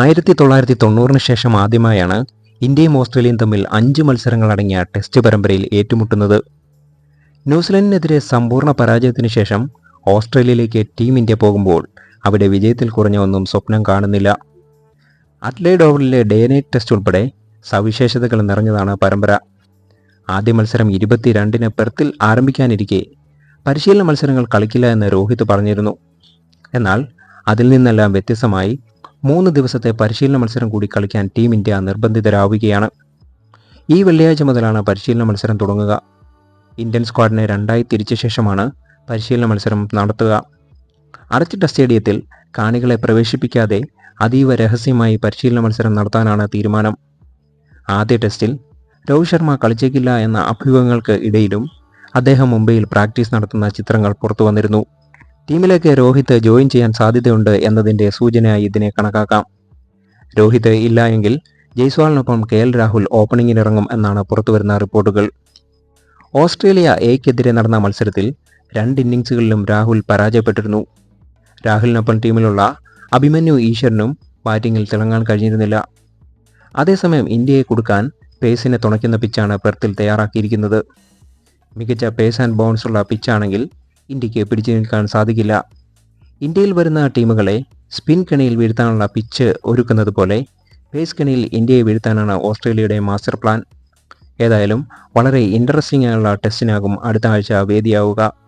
ആയിരത്തി തൊള്ളായിരത്തി തൊണ്ണൂറിന് ശേഷം ആദ്യമായാണ് ഇന്ത്യയും ഓസ്ട്രേലിയയും തമ്മിൽ അഞ്ച് മത്സരങ്ങളടങ്ങിയ ടെസ്റ്റ് പരമ്പരയിൽ ഏറ്റുമുട്ടുന്നത്. ന്യൂസിലൻഡിനെതിരെ സമ്പൂർണ പരാജയത്തിന് ശേഷം ഓസ്ട്രേലിയയിലേക്ക് ടീം ഇന്ത്യ പോകുമ്പോൾ അവിടെ വിജയത്തിൽ കുറഞ്ഞ ഒന്നും സ്വപ്നം കാണുന്നില്ല. അറ്റ്ലൈഡ് ഓവറിലെ ഡേ നൈറ്റ് ടെസ്റ്റ് ഉൾപ്പെടെ സവിശേഷതകൾ നിറഞ്ഞതാണ് പരമ്പര. ആദ്യ മത്സരം ഇരുപത്തിരണ്ടിന് പെർത്തിൽ ആരംഭിക്കാനിരിക്കെ പരിശീലന മത്സരങ്ങൾ കളിക്കില്ല എന്ന് രോഹിത് പറഞ്ഞിരുന്നു. എന്നാൽ അതിൽ നിന്നെല്ലാം വ്യത്യസ്തമായി മൂന്ന് ദിവസത്തെ പരിശീലന മത്സരം കൂടി കളിക്കാൻ ടീം ഇന്ത്യ നിർബന്ധിതരാവുകയാണ്. ഈ വെള്ളിയാഴ്ച മുതലാണ് പരിശീലന മത്സരം തുടങ്ങുക. ഇന്ത്യൻ സ്ക്വാഡിനെ രണ്ടായി തിരിച്ച ശേഷമാണ് പരിശീലന മത്സരം നടത്തുക. അടച്ചിട്ട സ്റ്റേഡിയത്തിൽ കാണികളെ പ്രവേശിപ്പിക്കാതെ അതീവ രഹസ്യമായി പരിശീലന മത്സരം നടത്താനാണ് തീരുമാനം. ആദ്യ ടെസ്റ്റിൽ രോഹിത് ശർമ്മ കളിച്ചേക്കില്ല എന്ന അഭ്യൂഹങ്ങൾക്ക് ഇടയിലും അദ്ദേഹം മുംബൈയിൽ പ്രാക്ടീസ് നടത്തുന്ന ചിത്രങ്ങൾ പുറത്തു വന്നിരുന്നു ടീമിലേക്ക് രോഹിത് ജോയിൻ ചെയ്യാൻ സാധ്യതയുണ്ട് എന്നതിന്റെ സൂചനയായി ഇതിനെ കണക്കാക്കാം. രോഹിത് ഇല്ല എങ്കിൽ ജയ്സ്വാളിനൊപ്പം കെ എൽ രാഹുൽ ഓപ്പണിംഗിനിറങ്ങും എന്നാണ് പുറത്തുവരുന്ന റിപ്പോർട്ടുകൾ. ഓസ്ട്രേലിയ എക്കെതിരെ നടന്ന മത്സരത്തിൽ രണ്ട് ഇന്നിങ്സുകളിലും രാഹുൽ പരാജയപ്പെട്ടിരുന്നു. രാഹുലിനൊപ്പം ടീമിലുള്ള അഭിമന്യു ഈശ്വരനും ബാറ്റിങ്ങിൽ തിളങ്ങാൻ കഴിഞ്ഞിരുന്നില്ല. അതേസമയം ഇന്ത്യയെ കൊടുക്കാൻ പേസിനെ തുണയ്ക്കുന്ന പിച്ചാണ് പെർത്തിൽ തയ്യാറാക്കിയിരിക്കുന്നത്. മികച്ച പേസ് ആൻഡ് ബൗൺസുള്ള പിച്ചാണെങ്കിൽ ഇന്ത്യയ്ക്ക് പിടിച്ചു നിൽക്കാൻ സാധിക്കില്ല. ഇന്ത്യയിൽ വരുന്ന ടീമുകളെ സ്പിൻ കണിയിൽ വീഴ്ത്താനുള്ള പിച്ച് ഒരുക്കുന്നത് പോലെ പേസ് കണിയിൽ ഇന്ത്യയെ വീഴ്ത്താനാണ് ഓസ്ട്രേലിയയുടെ മാസ്റ്റർ പ്ലാൻ. ഏതായാലും വളരെ ഇൻട്രസ്റ്റിംഗ് ആയുള്ള ടെസ്റ്റിനാകും അടുത്ത ആഴ്ച വേദിയാവുക.